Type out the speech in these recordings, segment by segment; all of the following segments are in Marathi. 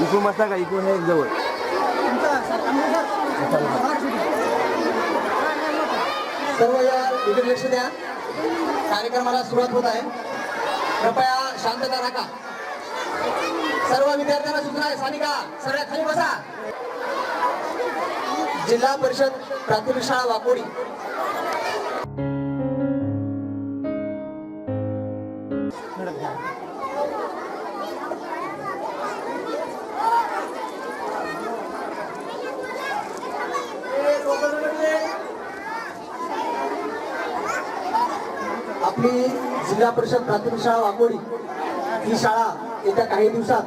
इथून बसता का? इकून एक जवळ. सर्व या इकडे लक्ष द्या. कार्यक्रमाला सुरुवात होत आहे. कृपया शांतता राखा. सर्व विद्यार्थ्यांना सूचना आहे. सानिका सगळ्यात खाली बसा. जिल्हा परिषद प्राथमिक शाळा वाकोडी. आपली जिल्हा परिषद प्राथमिक शाळा वाकोडी ही शाळा येत्या काही दिवसात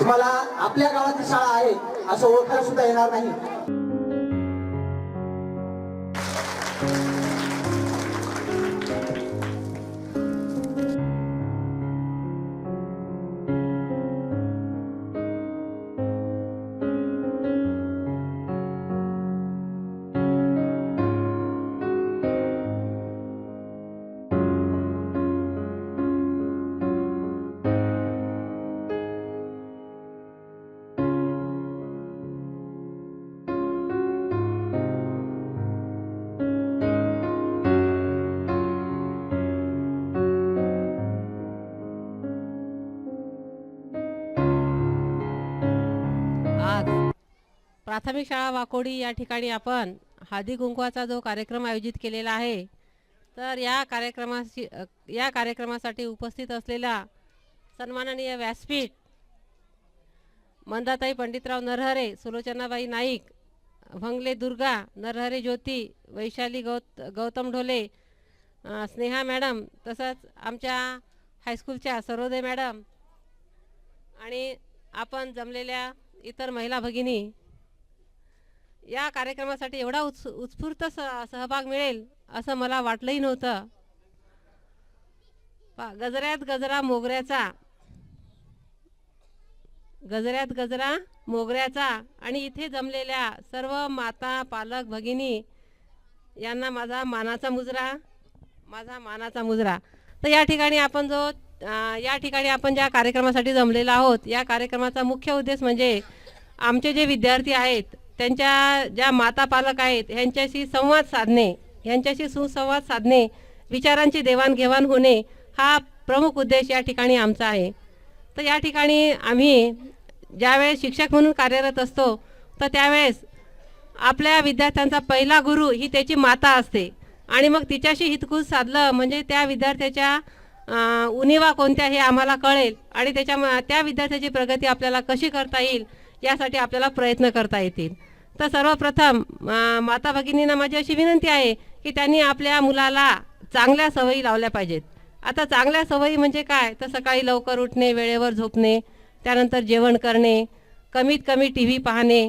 तुम्हाला आपल्या गावाची शाळा आहे असं ओळखायला सुद्धा येणार नाही. प्राथमिक शाळा वाकोडी या ठिकाणी आपण हादी कुंकवाचा जो कार्यक्रम आयोजित केलेला आहे तर या कार्यक्रमाशी या कार्यक्रमासाठी उपस्थित असलेला सन्माननीय व्यासपीठ मंदाताई पंडितराव नरहरे सुलोचनाबाई नाईक भंगले दुर्गा नरहरे ज्योती वैशाली गौत गौतम ढोले स्नेहा मॅडम तसंच आमच्या हायस्कूलच्या सरोदय मॅडम आणि आपण जमलेल्या इतर महिला भगिनी या कार्यक्रमासाठी एवढा उत्स उत्स्फूर्त स सहभाग मिळेल असं मला वाटलंही नव्हतं. पा गजऱ्यात गजरा मोगऱ्याचा. गजऱ्यात गजरा मोगऱ्याचा आणि इथे जमलेल्या सर्व माता पालक भगिनी यांना माझा मानाचा मुजरा माझा मानाचा मुजरा. तर या ठिकाणी आपण जो या ठिकाणी आपण ज्या कार्यक्रमासाठी जमलेलो आहोत या कार्यक्रमाचा मुख्य उद्देश म्हणजे आमचे जे विद्यार्थी आहेत त्यांच्या ज्या माता पालक आहेत ह्यांच्याशी संवाद साधणे ह्यांच्याशी सुसंवाद साधणे विचारांची देवाणघेवाण होणे हा प्रमुख उद्देश या ठिकाणी आमचा आहे. तर या ठिकाणी आम्ही ज्यावेळेस शिक्षक म्हणून कार्यरत असतो तर त्यावेळेस आपल्या विद्यार्थ्यांचा पहिला गुरु ही त्याची माता असते. आणि मग तिच्याशी हितकूज साधलं म्हणजे त्या विद्यार्थ्याच्या अं, उणिवा कोणत्या हे आम्हाला कळेल आणि त्याच्या त्या विद्यार्थ्याची प्रगती आपल्याला कशी करता येईल यासाठी आपल्याला प्रयत्न करता येतील. तर सर्वप्रथम माता भगिनींना माझी अशी विनंती आहे की त्यांनी आपल्या मुलाला चांगल्या सवयी लावल्या पाहिजेत. आता चांगल्या सवयी म्हणजे काय? तर सकाळी लवकर उठणे वेळेवर झोपणे त्यानंतर जेवण करणे कमीत कमी टी व्ही पाहणे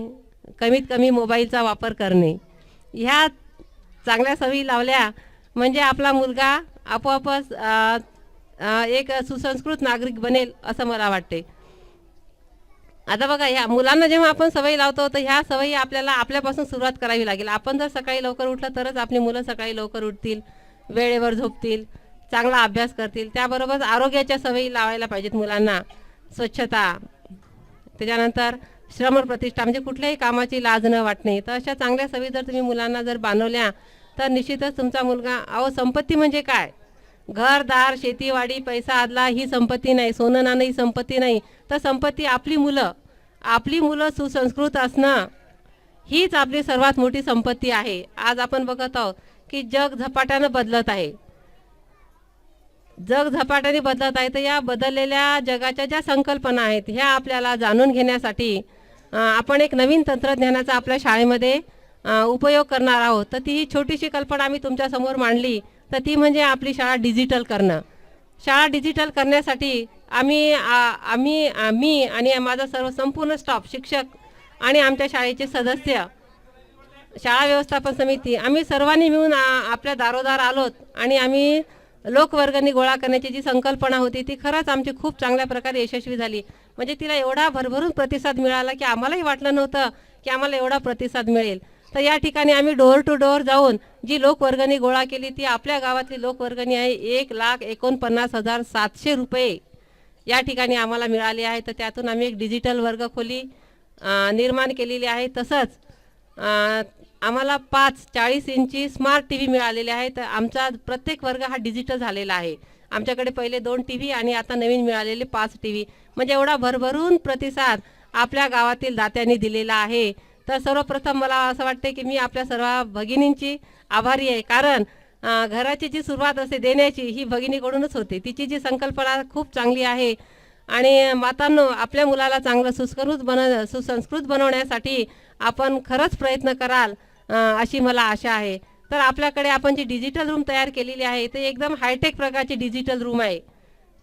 कमीत कमी मोबाईलचा वापर करणे. ह्या चांगल्या सवयी लावल्या म्हणजे आपला मुलगा आपोआपच एक सुसंस्कृत नागरिक बनेल असं मला वाटते. आता बघा ह्या मुलांना जेव्हा आपण सवयी लावतो तर ह्या सवयी आपल्याला आपल्यापासून सुरुवात करावी लागेल. आपण जर सकाळी लवकर उठलं तरच आपली मुलं सकाळी लवकर उठतील वेळेवर झोपतील चांगला अभ्यास करतील. त्याबरोबर आरोग्याच्या सवयी लावायला पाहिजेत मुलांना. स्वच्छता त्याच्यानंतर श्रम प्रतिष्ठा म्हणजे कुठल्याही कामाची लाज न वाटणे. तर अशा चांगल्या सवयी जर तुम्ही मुलांना जर बांधवल्या तर निश्चितच तुमचा मुलगा अहो संपत्ती म्हणजे काय? घरदार शेतीवाडी पैसा आदला ही संपत्ती नाही सोनं नाणं ही संपत्ती नाही. तर संपत्ती आपली मुलं. आपली मुलं सुसंस्कृत असणं हीच आपली सर्वात मोठी संपत्ती आहे. आज आपण बघत आहोत की जग झपाट्यानं बदलत आहे. जग झपाट्याने बदलत आहे तर या बदललेल्या जगाच्या ज्या संकल्पना आहेत ह्या आपल्याला जाणून घेण्यासाठी आपण एक नवीन तंत्रज्ञानाचा आपल्या शाळेमध्ये उपयोग करणार आहोत. तर ती ही छोटीशी कल्पना आम्ही तुमच्यासमोर मांडली तर ती म्हणजे आपली शाळा डिजिटल करणं. शाळा डिजिटल करण्यासाठी आम्ही आम्ही आम्ही आणि माझा सर्व संपूर्ण स्टाफ शिक्षक आणि आमच्या शाळेचे सदस्य शाळा व्यवस्थापन समिती आम्ही सर्वांनी मिळून आपल्या दारोदार आलोत आणि आम्ही लोकवर्गणी गोळा करण्याची जी संकल्पना होती ती खरंच आमची खूप चांगल्या प्रकारे यशस्वी झाली. म्हणजे तिला एवढा भरभरून प्रतिसाद मिळाला की आम्हालाही वाटलं नव्हतं की आम्हाला एवढा प्रतिसाद मिळेल. तर या ठिकाणी आम्ही डोअर टू डोअर जाऊन जी लोकवर्गणी गोळा केली ती आपल्या गावातली लोकवर्गणी आहे एक लाख एकोणपन्नास हजार सातशे रुपये. या ठिकाणी आम्हाला मिळाली आहे. तर त्यातून आम्ही एक डिजिटल वर्ग खोली निर्माण केलेली आहे. तसंच आम्हाला पाच चाळीस इंची स्मार्ट टी व्ही मिळालेले आहेत तर आमचा प्रत्येक वर्ग हा डिजिटल झालेला आहे. आमच्याकडे पहिले दोन टी व्ही आणि आता नवीन मिळालेले पाच टी व्ही म्हणजे एवढा भरभरून प्रतिसाद आपल्या गावातील दात्यांनी दिलेला आहे. तर सर्वप्रथम मला असं वाटते की मी आपल्या सर्व भगिनींची आभारी आहे. कारण घराची जी सुरुवात असते देण्याची ही भगिनीकडूनच होते. तिची जी संकल्पना खूप चांगली आहे आणि मातांनो आपल्या मुलाला चांगलं सुस्कृत बन सुसंस्कृत बनवण्यासाठी आपण खरंच प्रयत्न कराल अशी मला आशा आहे. तर आपल्याकडे आपण जी डिजिटल रूम तयार केलेली आहे ते एकदम हायटेक प्रकारची डिजिटल रूम आहे.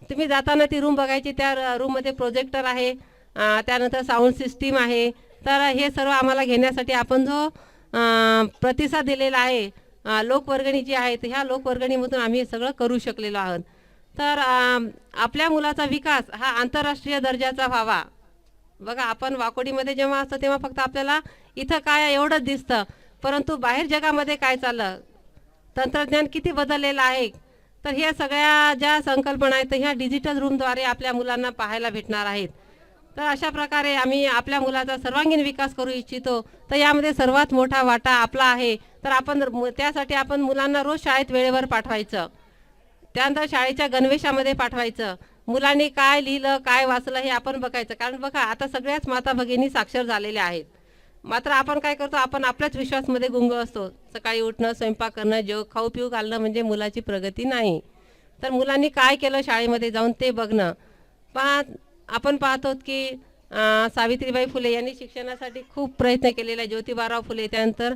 तुम्ही जाताना ती रूम बघायची त्या रूममध्ये प्रोजेक्टर आहे त्यानंतर साऊंड सिस्टीम आहे. तर हे सर्व आम्हाला घेण्यासाठी आपण जो प्रतिसाद दिलेला आहे लोकवर्गणी जी आहे तर ह्या लोकवर्गणीमधून आम्ही सगळं करू शकलेलो आहोत. तर आपल्या मुलाचा विकास हा आंतरराष्ट्रीय दर्जाचा व्हावा. बघा आपण वाकोडीमध्ये जेव्हा असतो तेव्हा फक्त आपल्याला इथं काय एवढंच दिसतं. परंतु बाहेर जगामध्ये काय चाललं? तंत्रज्ञान किती बदललेलं आहे? तर ह्या सगळ्या ज्या संकल्पना आहेत तर ह्या डिजिटल रूमद्वारे आपल्या मुलांना पाहायला भेटणार आहेत. तर अशा प्रकारे आम्ही आपल्या मुलाचा सर्वांगीण विकास करू इच्छितो. तर यामध्ये सर्वात मोठा वाटा आपला आहे. तर आपण त्यासाठी आपण मुलांना रोज शाळेत वेळेवर पाठवायचं. त्यानंतर शाळेच्या गणवेशामध्ये पाठवायचं. मुलांनी काय लिहिलं काय वाचलं हे आपण बघायचं. कारण बघा आता सगळ्याच माता भगिनी साक्षर झालेल्या आहेत. मात्र आपण काय करतो आपण आपल्याच विश्वासमध्ये गुंग असतो. सकाळी उठणं स्वयंपाक करणं जेव खाऊ पिऊ घालणं म्हणजे मुलाची प्रगती नाही. तर मुलांनी काय केलं शाळेमध्ये जाऊन ते बघणं. पण आपण पाहतो की सावित्रीबाई फुले यांनी शिक्षणासाठी खूप प्रयत्न केलेला आहे. ज्योतिबाराव फुले त्यानंतर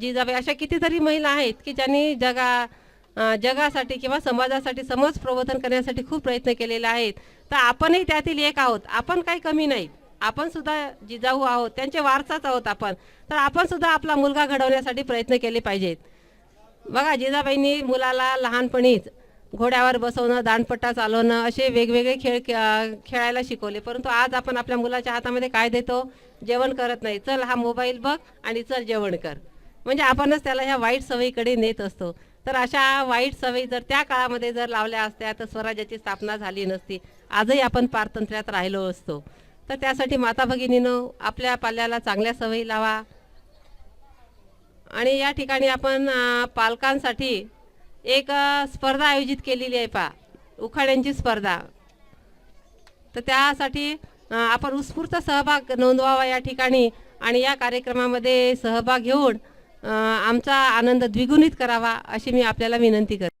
जिजाबाई अशा कितीतरी महिला आहेत की ज्यांनी जगा जगासाठी किंवा समाजासाठी समज प्रबोधन करण्यासाठी खूप प्रयत्न केलेले आहेत तर आपणही त्यातील एक आहोत. आपण काही कमी नाही. आपण सुद्धा जिजाऊ आहोत. त्यांचे वारसाच आहोत आपण. तर आपण सुद्धा आपला मुलगा घडवण्यासाठी प्रयत्न केले पाहिजेत. बघा जिजाबाईंनी मुलाला लहानपणीच घोड्यावर बसवणं दांडपट्टा चालवणं असे वेगवेगळे खेळ खेळायला शिकवले. परंतु आज आपण आपल्या मुलाच्या हातामध्ये काय देतो? जेवण करत नाही. चल हा मोबाईल बघ आणि चल जेवण कर. म्हणजे आपणच त्याला ह्या वाईट सवयीकडे नेत असतो. तर अशा वाईट सवयी जर त्या काळामध्ये जर लावल्या असत्या तर स्वराज्याची स्थापना झाली नसती. आजही आपण पारतंत्र्यात राहिलो असतो. तर त्यासाठी माता भगिनीनं आपल्या पाल्याला चांगल्या सवयी लावा. आणि या ठिकाणी आपण पालकांसाठी एक स्पर्धा आयोजित केलेली आहे पा. उखाड्यांची स्पर्धा. तर त्यासाठी आपण उत्स्फूर्त सहभाग नोंदवावा या ठिकाणी आणि या कार्यक्रमामध्ये सहभाग घेऊन आमचा आनंद द्विगुणित करावा अशी मी आपल्याला विनंती करते.